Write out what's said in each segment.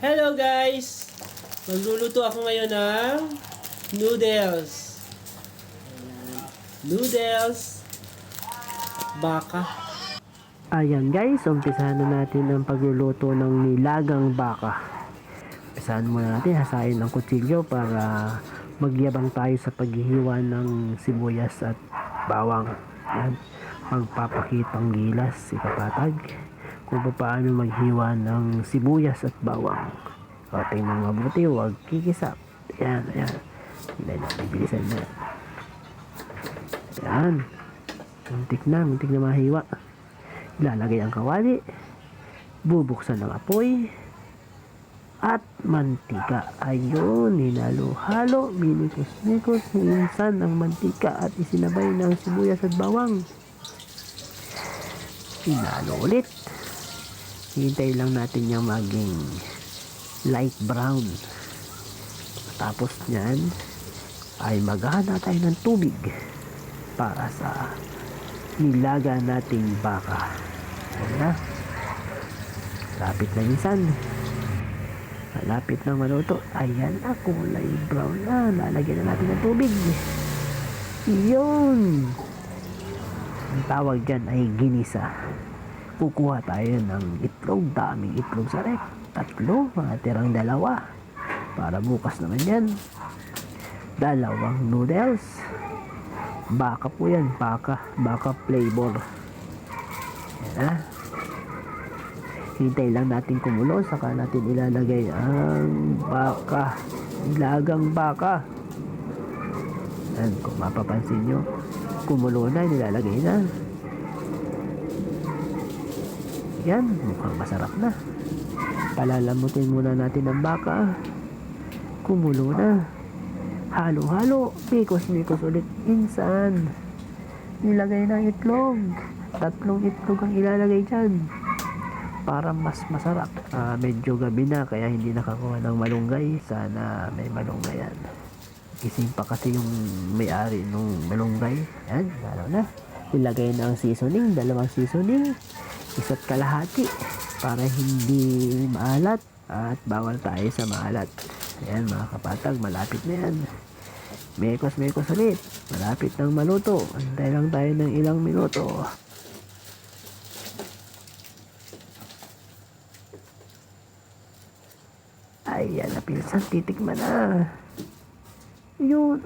Hello guys! Magluluto ako ngayon ng noodles. Noodles. Baka. Ayan guys, umpisahan na natin ang pagluluto ng nilagang baka. Umpisahan muna natin, hasain ng kutsilyo para magyabang tayo sa paghihiwa ng sibuyas at bawang. Ayan. Magpapakitang gilas si kapatag kung paano maghiwa ng sibuyas at bawang. O, tingnan mabuti, huwag kikisap. Ayan, ayan. Hindi na, bibilisan na. Ayan. Muntik na, muntik na mahiwa. Ilalagay ang kawali. Bubuksan ng apoy. At mantika. Ayun, hinalo-halo. Minikos-mikos. Minsan ang mantika at isinabay ng sibuyas at bawang. Hinalo ulit. Hintay lang natin yung maging light brown. Tapos niyan ay maghahanda tayo ng tubig para sa nilaga nating baka. Ayan na. Lapit na minsan. Malapit na maluto. Ayan na, kulay brown na. Lalagyan na natin ng tubig. Yun! Ang tawag dyan ay ginisa. Kukuha tayo ng itlog. Daming itlog sa rek. Tatlo, mga tirang dalawa. Para bukas naman yan. Dalawang noodles. Baka po yan. Baka. Baka flavor. Yan na. Hintay lang natin kumulo. Saka natin ilalagay ang baka. Ilagang baka. Yan, kung mapapansin nyo. Kumulo na. Nilalagay na. Yan, mukhang masarap na. Palalamutin muna natin ang baka. Kumulo na. Halo-halo. Mikos-mikos ulit. Insan. Nilagay na itlog. Tatlong itlog ang ilalagay dyan. Para mas masarap. Ah, medyo gabi na kaya hindi nakakuha ng malunggay. Sana may malunggay yan. Gising pa kasi yung may-ari nung malunggay. Yan, lalo na. Ilagay na ang seasoning. Dalawang seasoning isa't kalahati para hindi maalat at bawal tayo sa maalat. Ayan mga kapatag, malapit na yan. Mekos mekos ulit. Malapit nang maluto. Antay lang tayo ng ilang minuto. Ayan na pinsan, titikman na. Yun.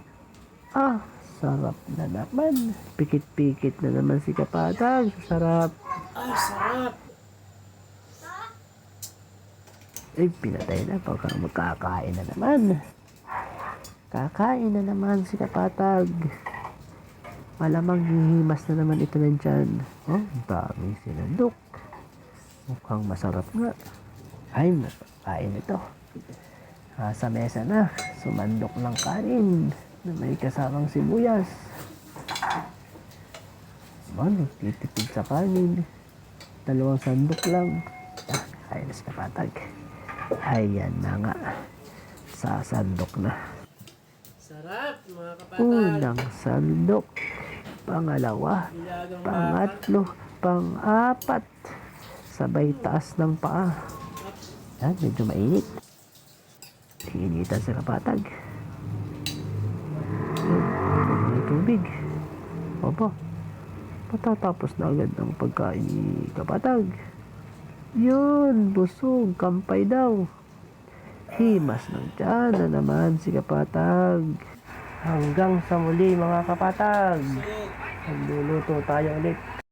Ah, sarap na naman. Pikit-pikit na naman si kapatag. Sarap. Ay, sarap. Ay, pinatay na. Pagka magkakain na naman. Kakain na naman si Kapatag. Malamang hihimas na naman ito ng tiyan. Oh, daming sinandok. Mukhang masarap nga. Ay, kain ito. Ah, sa mesa na, sumandok ng kanin na may kasamang sibuyas. Man, nagtitipid sa kanin. Dalawang sandok lang. Ah, kaya na si Kapatag. Ayan na nga. Sasandok na. Sarap, mga kapatid. Unang sandok. Pangalawa. Pangatlo. Pang-apat. Sabay taas ng paa. Yan, medyo mainit. Initan sa kapatag. May tubig. Opo. Matatapos na agad ang pagkain ni kapatag. Yun, busog, kampay daw. Himas ng tiyan na naman si kapatag. Hanggang sa muli mga kapatag. Magluluto tayo ulit.